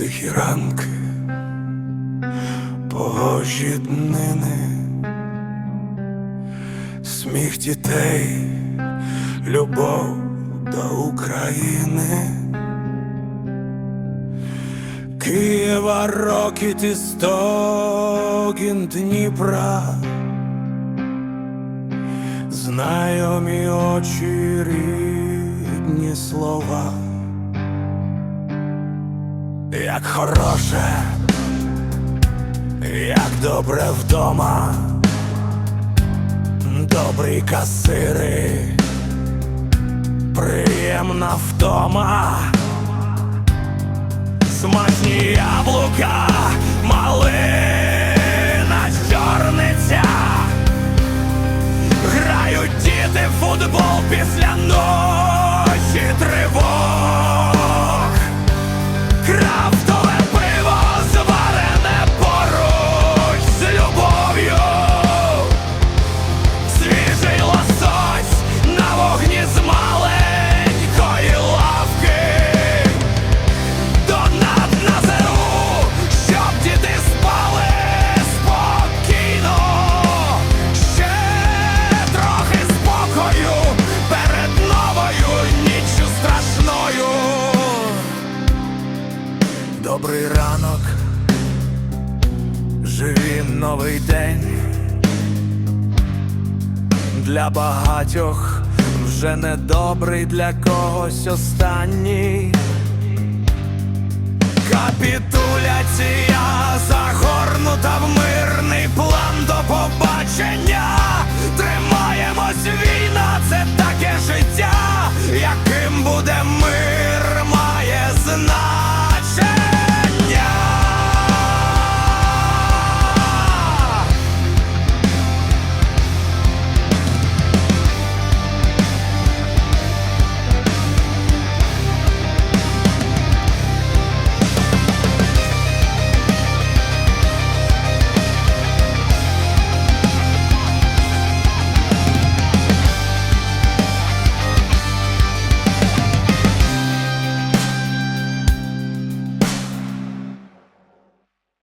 Тихі ранки, погожі днини, сміх дітей, любов до України. Києва рокіт і стогін Дніпра, знайомі очі, рідні слова, як хороше, як добре вдома, добрі касири, приємна втома. Смачні яблука, малина, чорниця. Грають діти в футбол після ночі Добрий ранок, живім новий день. Для багатьох вже не добрий для когось останній. Капітуляція